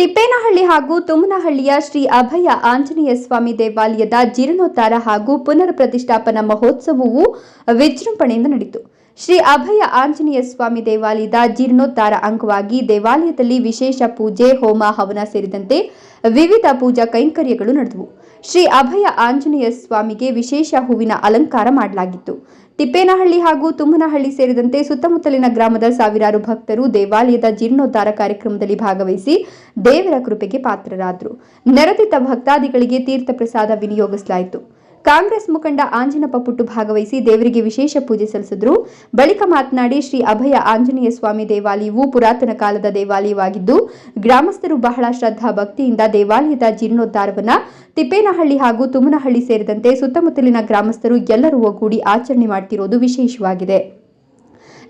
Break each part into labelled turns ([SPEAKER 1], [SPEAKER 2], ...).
[SPEAKER 1] ತಿಪ್ಪೇನಹಳ್ಳಿ ಹಾಗೂ ತುಮ್ಮನಹಳ್ಳಿಯ ಶ್ರೀ ಅಭಯ ಆಂಜನೇಯ ಸ್ವಾಮಿ ದೇವಾಲಯದ ಜೀರ್ಣೋದ್ಧಾರ ಹಾಗೂ ಪುನರ್ ಪ್ರತಿಷ್ಠಾಪನಾ ಮಹೋತ್ಸವವು ವಿಜೃಂಭಣೆಯಿಂದ ನಡೆಯಿತು. ಶ್ರೀ ಅಭಯ ಆಂಜನೇಯ ಸ್ವಾಮಿ ದೇವಾಲಯದ ಜೀರ್ಣೋದ್ಧಾರ ಅಂಗವಾಗಿ ದೇವಾಲಯದಲ್ಲಿ ವಿಶೇಷ ಪೂಜೆ, ಹೋಮ, ಹವನ ಸೇರಿದಂತೆ ವಿವಿಧ ಪೂಜಾ ಕೈಂಕರ್ಯಗಳು ನಡೆದವು. ಶ್ರೀ ಅಭಯ ಆಂಜನೇಯ ಸ್ವಾಮಿಗೆ ವಿಶೇಷ ಹೂವಿನ ಅಲಂಕಾರ ಮಾಡಲಾಗಿತ್ತು. ತಿಪ್ಪೇನಹಳ್ಳಿ ಹಾಗೂ ತುಮ್ಮನಹಳ್ಳಿ ಸೇರಿದಂತೆ ಸುತ್ತಮುತ್ತಲಿನ ಗ್ರಾಮದ ಸಾವಿರಾರು ಭಕ್ತರು ದೇವಾಲಯದ ಜೀರ್ಣೋದ್ಧಾರ ಕಾರ್ಯಕ್ರಮದಲ್ಲಿ ಭಾಗವಹಿಸಿ ದೇವರ ಕೃಪೆಗೆ ಪಾತ್ರರಾದರು. ನೆರೆದಿದ್ದ ಭಕ್ತಾದಿಗಳಿಗೆ ತೀರ್ಥ ಪ್ರಸಾದ ವಿನಿಯೋಗಿಸಲಾಯಿತು. ಕಾಂಗ್ರೆಸ್ ಮುಖಂಡ ಆಂಜನಪ್ಪ ಪುಟ್ಟು ಭಾಗವಹಿಸಿ ದೇವರಿಗೆ ವಿಶೇಷ ಪೂಜೆ ಸಲ್ಲಿಸಿದ್ರು. ಬಳಿಕ ಮಾತನಾಡಿ ಶ್ರೀ ಅಭಯ ಆಂಜನೇಯ ಸ್ವಾಮಿ ದೇವಾಲಯವು ಪುರಾತನ ಕಾಲದ ದೇವಾಲಯವಾಗಿದ್ದು, ಗ್ರಾಮಸ್ಥರು ಬಹಳ ಶ್ರದ್ಧಾ ಭಕ್ತಿಯಿಂದ ದೇವಾಲಯದ ಜೀರ್ಣೋದ್ಧಾರವನ್ನು ತಿಪ್ಪೇನಹಳ್ಳಿ ಹಾಗೂ ತುಮನಹಳ್ಳಿ ಸೇರಿದಂತೆ ಸುತ್ತಮುತ್ತಲಿನ ಗ್ರಾಮಸ್ಥರು ಎಲ್ಲರೂ ಒಗ್ಗೂಡಿ ಆಚರಣೆ ಮಾಡ್ತಿರೋದು ವಿಶೇಷವಾಗಿದೆ.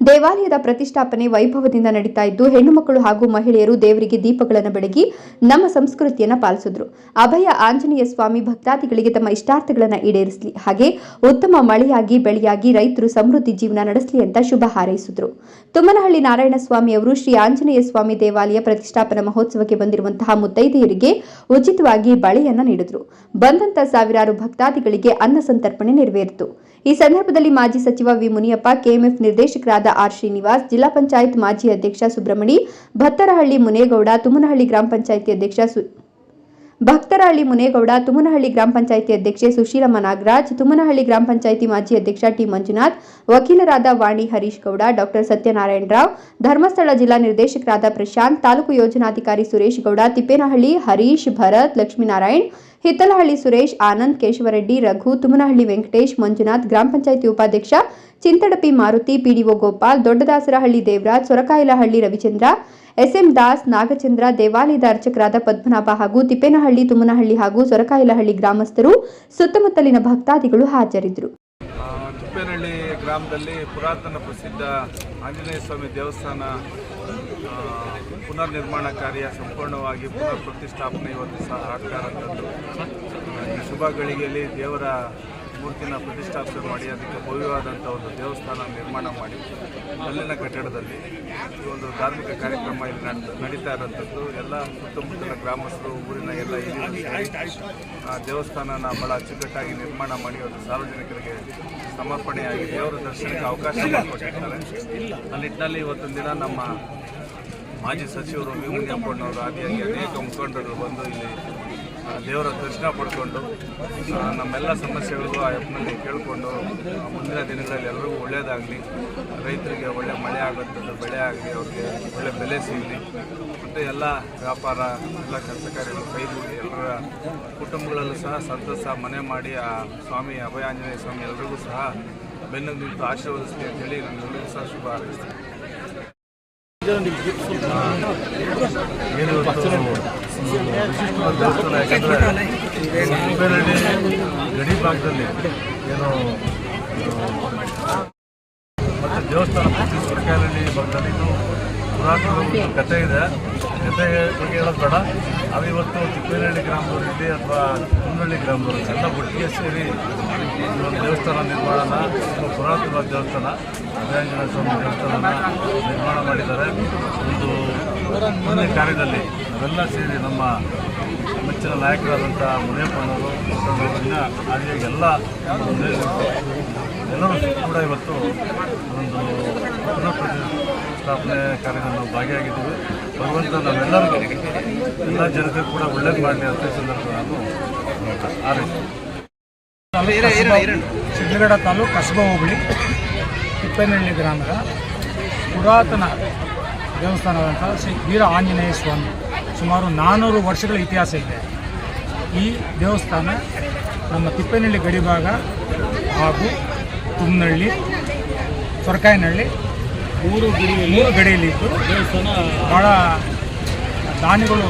[SPEAKER 1] ದೇವಾಲಯದ ಪ್ರತಿಷ್ಠಾಪನೆ ವೈಭವದಿಂದ ನಡೀತಾ ಇದ್ದು ಹೆಣ್ಣು ಮಕ್ಕಳು ಹಾಗೂ ಮಹಿಳೆಯರು ದೇವರಿಗೆ ದೀಪಗಳನ್ನು ಬೆಳಗಿ ನಮ್ಮ ಸಂಸ್ಕೃತಿಯನ್ನು ಪಾಲಿಸಿದ್ರು. ಅಭಯ ಆಂಜನೇಯ ಸ್ವಾಮಿ ಭಕ್ತಾದಿಗಳಿಗೆ ತಮ್ಮ ಇಷ್ಟಾರ್ಥಗಳನ್ನು ಈಡೇರಿಸಲಿ. ಹಾಗೆ ಉತ್ತಮ ಮಳೆಯಾಗಿ, ಬೆಳೆಯಾಗಿ ರೈತರು ಸಮೃದ್ಧಿ ಜೀವನ ನಡೆಸಲಿ ಅಂತ ಶುಭ ಹಾರೈಸಿದ್ರು. ತುಮ್ಮನಹಳ್ಳಿ ನಾರಾಯಣ ಸ್ವಾಮಿ ಅವರು ಶ್ರೀ ಆಂಜನೇಯ ಸ್ವಾಮಿ ದೇವಾಲಯ ಪ್ರತಿಷ್ಠಾಪನಾ ಮಹೋತ್ಸವಕ್ಕೆ ಬಂದಿರುವಂತಹ ಮುತ್ತೈದೆಯರಿಗೆ ಉಚಿತವಾಗಿ ಬಳೆಯನ್ನು ನೀಡಿದ್ರು. ಬಂದಂತ ಸಾವಿರಾರು ಭಕ್ತಾದಿಗಳಿಗೆ ಅನ್ನ ಸಂತರ್ಪಣೆ ನೆರವೇರಿತು. ಈ ಸಂದರ್ಭದಲ್ಲಿ ಮಾಜಿ ಸಚಿವ ವಿ ಮುನಿಯಪ್ಪ, ಕೆಎಂಎಫ್ ನಿರ್ದೇಶಕರಾದ ಆರ್ ಶ್ರೀನಿವಾಸ್, ಜಿಲ್ಲಾ ಪಂಚಾಯತ್ ಮಾಜಿ ಅಧ್ಯಕ್ಷ ಸುಬ್ರಹ್ಮಣಿ, ಭತ್ತರಹಳ್ಳಿ ಮುನೇಗೌಡ, ತುಮನಹಳ್ಳಿ ಗ್ರಾಮ ಪಂಚಾಯಿತಿ ಅಧ್ಯಕ್ಷ ಸು ಭಕ್ತರಹಳ್ಳಿ ಮುನೇಗೌಡ, ತುಮನಹಳ್ಳಿ ಗ್ರಾಮ ಪಂಚಾಯಿತಿ ಅಧ್ಯಕ್ಷೆ ಸುಶೀಲಮ್ಮ ನಾಗರಾಜ್, ತುಮನಹಳ್ಳಿ ಗ್ರಾಮ ಪಂಚಾಯಿತಿ ಮಾಜಿ ಅಧ್ಯಕ್ಷ ಟಿ ಮಂಜುನಾಥ್, ವಕೀಲರಾದ ವಾಣಿ ಹರೀಶ್ ಗೌಡ, ಡಾಕ್ಟರ್ ಸತ್ಯನಾರಾಯಣ ರಾವ್, ಧರ್ಮಸ್ಥಳ ಜಿಲ್ಲಾ ನಿರ್ದೇಶಕರಾದ ಪ್ರಶಾಂತ್, ತಾಲೂಕು ಯೋಜನಾಧಿಕಾರಿ ಸುರೇಶ್ ಗೌಡ, ತಿಪ್ಪೇನಹಳ್ಳಿ ಹರೀಶ್ ಭರತ್, ಲಕ್ಷ್ಮೀನಾರಾಯಣ್ ಹಿತ್ತಲಹಳ್ಳಿ ಸುರೇಶ್, ಆನಂದ್ ಕೇಶವರೆಡ್ಡಿ, ರಘು, ತುಮನಹಳ್ಳಿ ವೆಂಕಟೇಶ್, ಮಂಜುನಾಥ್, ಗ್ರಾಮ ಪಂಚಾಯಿತಿ ಉಪಾಧ್ಯಕ್ಷ ಚಿಂತಡಪಿ ಮಾರುತಿ, ಪಿಡಿಒ ಗೋಪಾಲ್, ದೊಡ್ಡದಾಸರಹಳ್ಳಿ ದೇವರಾಜ್, ಸೊರಕಾಯಿಲಹಳ್ಳಿ ರವಿಚಂದ್ರ, ಎಸ್ಎಂ ದಾಸ್, ನಾಗಚಂದ್ರ, ದೇವಾಲಯದ ಅರ್ಚಕರಾದ ಪದ್ಮನಾಭ ಹಾಗೂ ತಿಪ್ಪೇನಹಳ್ಳಿ, ತುಮನಹಳ್ಳಿ ಹಾಗೂ ಸೊರಕಾಯಿಲಹಳ್ಳಿ ಗ್ರಾಮಸ್ಥರು ಸುತ್ತಮುತ್ತಲಿನ ಭಕ್ತಾದಿಗಳು ಹಾಜರಿದ್ದರು.
[SPEAKER 2] ಗ್ರಾಮದಲ್ಲಿ ಪುರಾತನ ಪ್ರಸಿದ್ಧ ಆಂಜನೇಯ ಸ್ವಾಮಿ ದೇವಸ್ಥಾನ ಪುನರ್ ನಿರ್ಮಾಣ ಕಾರ್ಯ ಸಂಪೂರ್ಣವಾಗಿ ಪುನರ್ ಪ್ರತಿಷ್ಠಾಪನೆ ಇವತ್ತು ಸಹ ಆಗ್ತಾರಂಥದ್ದು ಈ ಶುಭ ಗಳಿಗೆಯಲ್ಲಿ ದೇವರ ಮೂರ್ತಿನ ಪ್ರತಿಷ್ಠಾಪನೆ ಮಾಡಿ, ಅದಕ್ಕೆ ಭವ್ಯವಾದಂಥ ಒಂದು ದೇವಸ್ಥಾನ ನಿರ್ಮಾಣ ಮಾಡಿ, ಅಲ್ಲಿನ ಕಟ್ಟಡದಲ್ಲಿ ಈ ಒಂದು ಧಾರ್ಮಿಕ ಕಾರ್ಯಕ್ರಮ ಇಲ್ಲಿ ನಡ್- ನಡೀತಾ ಇರೋಂಥದ್ದು ಎಲ್ಲ ಸುತ್ತಮುತ್ತಲ ಗ್ರಾಮಸ್ಥರು, ಊರಿನ ಎಲ್ಲ ಆ ದೇವಸ್ಥಾನನ ಭಾಳ ಅಚ್ಚುಕಟ್ಟಾಗಿ ನಿರ್ಮಾಣ ಮಾಡಿ, ಒಂದು ಸಾರ್ವಜನಿಕರಿಗೆ ಸಮರ್ಪಣೆಯಾಗಿ ದೇವರ ದರ್ಶನಕ್ಕೆ ಅವಕಾಶ ಮಾಡಿಕೊಟ್ಟಿರ್ತಾರೆ ಆ ನಿಟ್ಟಿನಲ್ಲಿ ಇವತ್ತೊಂದು ದಿನ ನಮ್ಮ ಮಾಜಿ ಸಚಿವರು ವಿ ಆದಿಯಾಗಿ ಅನೇಕ ಮುಖಂಡರು ಬಂದು ಇಲ್ಲಿ ದೇವರ ದರ್ಶನ ಪಡ್ಕೊಂಡು ನಮ್ಮೆಲ್ಲ ಸಮಸ್ಯೆಗಳಿಗೂ ಆ ಯಪ್ಪನಲ್ಲಿ ಕೇಳಿಕೊಂಡು ಮುಂದಿನ ದಿನಗಳಲ್ಲಿ ಎಲ್ಲರಿಗೂ ಒಳ್ಳೆಯದಾಗಲಿ ರೈತರಿಗೆ ಒಳ್ಳೆ ಮಳೆ ಆಗುತ್ತದೆ ಬೆಳೆ ಆಗಲಿ, ಅವ್ರಿಗೆ ಒಳ್ಳೆ ಬೆಲೆ ಸಿಗಲಿ, ಮತ್ತು ಎಲ್ಲ ವ್ಯಾಪಾರ, ಎಲ್ಲ ಕೆಲಸ ಕಾರ್ಯಗಳು ಕೈಗೂಡಿ ಎಲ್ಲರ ಕುಟುಂಬಗಳಲ್ಲೂ ಸಹ ಸಂತಸ ಮನೆ ಮಾಡಿ, ಆ, ಸ್ವಾಮಿ ಅಭಯಾಂಜನೇಯ ಸ್ವಾಮಿ ಎಲ್ರಿಗೂ ಸಹ ಬೆನ್ನು ನಿಂತು ಆಶೀರ್ವದಿಸಲಿ ಅಂತೇಳಿ ನಮ್ಮೆಲ್ಲರಿಗೂ ಸಹ ಶುಭ ಹಾರೈಸ್ತೀನಿ. ಏನು ವಿಶಿಷ್ಟವಾದ ದೇವಸ್ಥಾನ ಯಾಕಂದರೆ ಗಡಿ ಭಾಗದಲ್ಲಿ ಏನು ಮತ್ತೆ ದೇವಸ್ಥಾನ ಸುರಕಾಯಲಹಳ್ಳಿ ಭಾಗದಲ್ಲಿ ಪುರಾತನ ಕಥೆ ಇದೆ ಕಥೆ ಬಗ್ಗೆ ಹೇಳೋದು ಬೇಡ. ಅದು ಇವತ್ತು ತಿಪ್ಪೇನಹಳ್ಳಿ ಗ್ರಾಮದಲ್ಲಿ ಅಥವಾ ಕುನ್ನಹಳ್ಳಿ ಗ್ರಾಮದವರು ಎಲ್ಲ ಒಟ್ಟಿಗೆ ಸೇರಿ ಒಂದು ದೇವಸ್ಥಾನ ನಿರ್ಮಾಣನ, ತುಂಬ ಪುರಾತನವಾದ ದೇವಸ್ಥಾನ ಅಭಯಾಂಜನ ಸ್ವಾಮಿ ದೇವಸ್ಥಾನನ ನಿರ್ಮಾಣ ಮಾಡಿದ್ದಾರೆ. ಒಂದು ಮುಂದಿನ ಕಾರ್ಯದಲ್ಲಿ ಅವೆಲ್ಲ ಸೇರಿ ನಮ್ಮ ಮೆಚ್ಚಿನ ನಾಯಕರಾದಂಥ ಮುನಿಯಪ್ಪನವರು ಮುಖಂಡರನ್ನ ಹಾಗೆ ಎಲ್ಲ ಎಲ್ಲರೂ ಕೂಡ ಇವತ್ತು ಒಂದು ಸ್ಥಾಪನೆ ಪ್ರತಿಷ್ಠಾಪನೆ ಕಾರ್ಯದಲ್ಲಿ ಭಾಗಿಯಾಗಿದ್ದೀವಿ. ಭಗವಂತ ನಾವೆಲ್ಲರಿಗೂ ಎಲ್ಲ ಜನತೆ ಕೂಡ ಒಳ್ಳೇದು ಮಾಡಲಿ ಅಂತ ಈ ಸಂದರ್ಭ ನಾನು
[SPEAKER 3] ಸಿದ್ದಗಡ ತಾಲೂಕು ಕಸಬಾ ಹೋಬಳಿ ತಿಪ್ಪೇನಹಳ್ಳಿ ಗ್ರಾಮದ ಪುರಾತನ ದೇವಸ್ಥಾನದಂಥ ಶ್ರೀ ವೀರ ಆಂಜನೇಯ ಸ್ವಾಮಿ. ಸುಮಾರು ನಾನ್ನೂರು ವರ್ಷಗಳ ಇತಿಹಾಸ ಇದೆ. ಈ ದೇವಸ್ಥಾನ ನಮ್ಮ ತಿಪ್ಪೇನಹಳ್ಳಿ ಗಡಿಭಾಗ ಹಾಗೂ ತುಮ್ನಹಳ್ಳಿ ಸೊರಕಾಯಿನಹಳ್ಳಿ ಮೂರು ಗಡಿ ಮೂರು ಗಡಿಯಲ್ಲಿದ್ದು ದೇವಸ್ಥಾನ ಭಾಳ ದಾನಿಗಳು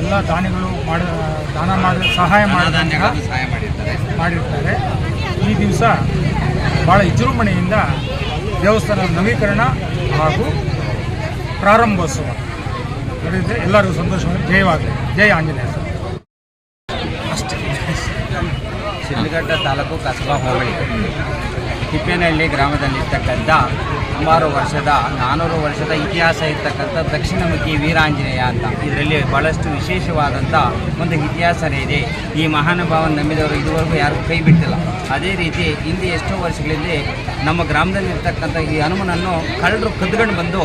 [SPEAKER 3] ಎಲ್ಲ ದಾನಿಗಳು ಮಾಡ ದಾನ ಮಾಡಿ ಸಹಾಯ
[SPEAKER 4] ಮಾಡಿರ್ತಾರೆ.
[SPEAKER 3] ಮಾಡಿರ್ತಾರೆ. ಈ ದಿವಸ ಭಾಳ ವಿಜೃಂಭಣೆಯಿಂದ ದೇವಸ್ಥಾನದ ನವೀಕರಣ ಹಾಗೂ ಪ್ರಾರಂಭೋತ್ಸವ. ಎಲ್ಲರಿಗೂ ಸಂತೋಷವಾಗಿ ಜಯವಾಗಲಿ ಜಯ ಆಂಜನೇಯ
[SPEAKER 4] ಶಿಡ್ಲಘಟ್ಟ ತಾಲೂಕು ಕಸಬಾ ಹೋಬಳಿ. ತಿಪ್ಪೇನಹಳ್ಳಿ ಗ್ರಾಮದಲ್ಲಿರ್ತಕ್ಕಂಥ ಸುಮಾರು ವರ್ಷದ ನಾನ್ನೂರು ವರ್ಷದ ಇತಿಹಾಸ ಇರ್ತಕ್ಕಂಥ ದಕ್ಷಿಣಮುಖಿ ವೀರಾಂಜನೇಯ ಅಂತ. ಇದರಲ್ಲಿ ಭಾಳಷ್ಟು ವಿಶೇಷವಾದಂಥ ಒಂದು ಇತಿಹಾಸನೇ ಇದೆ. ಈ ಮಹಾನುಭಾವನ ನಂಬಿದವರು ಇದುವರೆಗೂ ಯಾರು ಕೈ ಬಿಟ್ಟಿಲ್ಲ. ಅದೇ ರೀತಿ ಹಿಂದೆ ಎಷ್ಟೋ ವರ್ಷಗಳಲ್ಲಿ ನಮ್ಮ ಗ್ರಾಮದಲ್ಲಿರ್ತಕ್ಕಂಥ ಈ ಹನುಮನನ್ನು ಕಳ್ಳರು ಕದ್ಕೊಂಡು ಬಂದು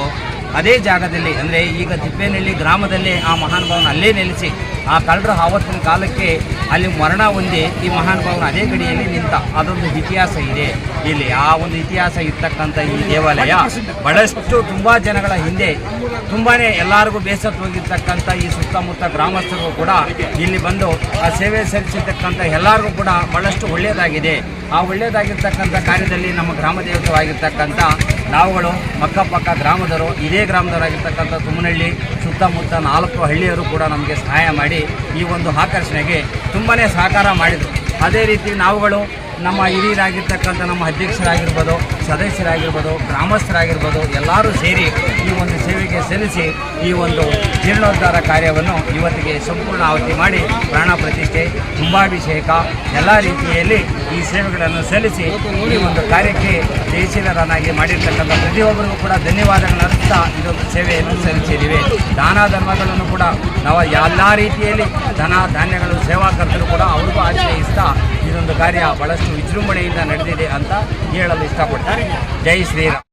[SPEAKER 4] ಅದೇ ಜಾಗದಲ್ಲಿ, ಅಂದರೆ ಈಗ ತಿಪ್ಪೇನಹಳ್ಳಿ ಗ್ರಾಮದಲ್ಲಿ ಆ ಮಹಾನುಭಾವನ ಅಲ್ಲೇ ನೆಲೆಸಿ, ಆ ಕಳ್ಳರು ಆವತ್ತಿನ ಕಾಲಕ್ಕೆ ಅಲ್ಲಿ ಮರಣ ಹೊಂದಿ ಈ ಮಹಾನುಭಾವನ ಅದೇ ಗಡಿಯಲ್ಲಿ ನಿಂತ ಅದೊಂದು ಇತಿಹಾಸ ಇದೆ. ಇಲ್ಲಿ ಆ ಒಂದು ಇತಿಹಾಸ ಇರ್ತಕ್ಕಂಥ ಈ ದೇವಾಲಯ ಬಹಳಷ್ಟು ತುಂಬ ಜನಗಳ ಹಿಂದೆ ತುಂಬಾ ಎಲ್ಲರಿಗೂ ಹೋಗಿರ್ತಕ್ಕಂಥ ಈ ಸುತ್ತಮುತ್ತ ಗ್ರಾಮಸ್ಥರು ಕೂಡ ಇಲ್ಲಿ ಬಂದು ಆ ಸೇವೆ ಸಲ್ಲಿಸಿರ್ತಕ್ಕಂಥ ಎಲ್ಲರಿಗೂ ಕೂಡ ಬಹಳಷ್ಟು ಒಳ್ಳೆಯದಾಗಿದೆ. ಆ ಒಳ್ಳೆಯದಾಗಿರ್ತಕ್ಕಂಥ ಕಾರ್ಯದಲ್ಲಿ ನಮ್ಮ ಗ್ರಾಮ ದೇವತೆವಾಗಿರ್ತಕ್ಕಂಥ ನಾವುಗಳು ಅಕ್ಕಪಕ್ಕ ಗ್ರಾಮದವರು, ಇದೇ ಗ್ರಾಮದವರಾಗಿರ್ತಕ್ಕಂಥ ತುಮನಹಳ್ಳಿ ಸುತ್ತಮುತ್ತ ನಾಲ್ಕು ಹಳ್ಳಿಯರು ಕೂಡ ನಮಗೆ ಸಹಾಯ ಮಾಡಿ ಈ ಒಂದು ಆಕರ್ಷಣೆಗೆ ತುಂಬಾ ಸಹಕಾರ ಮಾಡಿದರು. ಅದೇ ರೀತಿ ನಾವುಗಳು ನಮ್ಮ ಹಿರಿಯರಾಗಿರ್ತಕ್ಕಂಥ ನಮ್ಮ ಅಧ್ಯಕ್ಷರಾಗಿರ್ಬೋದು, ಸದಸ್ಯರಾಗಿರ್ಬೋದು, ಗ್ರಾಮಸ್ಥರಾಗಿರ್ಬೋದು, ಎಲ್ಲರೂ ಸೇರಿ ಈ ಒಂದು ಸೇವೆಗೆ ಸಲ್ಲಿಸಿ ಈ ಒಂದು ಜೀರ್ಣೋದ್ಧಾರ ಕಾರ್ಯವನ್ನು ಇವತ್ತಿಗೆ ಸಂಪೂರ್ಣ ಆವತಿ ಮಾಡಿ ಪ್ರಾಣ ಪ್ರತಿಷ್ಠೆ, ಕುಂಭಾಭಿಷೇಕ, ಎಲ್ಲ ರೀತಿಯಲ್ಲಿ ಈ ಸೇವೆಗಳನ್ನು ಸಲ್ಲಿಸಿ ಈ ಒಂದು ಕಾರ್ಯಕ್ಕೆ ಜಯಶೀಲರನ್ನಾಗಿ ಮಾಡಿರ್ತಕ್ಕಂಥ ಪ್ರತಿಯೊಬ್ಬರಿಗೂ ಕೂಡ ಧನ್ಯವಾದಗಳನ್ನು ಅರ್ಪಿಸ್ತಾ ಇದೊಂದು ಸೇವೆಯನ್ನು ಸಲ್ಲಿಸಿದ್ದೀವಿ. ದಾನ ಧರ್ಮಗಳನ್ನು ಕೂಡ ನಾವು ಎಲ್ಲ ರೀತಿಯಲ್ಲಿ ಧನ ಧಾನ್ಯಗಳು ಸೇವಾಕರ್ತರು ಕೂಡ ಅವ್ರಿಗೂ ಆಶ್ರಯಿಸ್ತಾ ಇದೊಂದು ಕಾರ್ಯ ಬಹಳಷ್ಟು ವಿಜೃಂಭಣೆಯಿಂದ ನಡೆದಿದೆ ಅಂತ ಹೇಳಲು ಇಷ್ಟಪಡ್ತಾರೆ ಜೈ ಶ್ರೀರಾಮ್.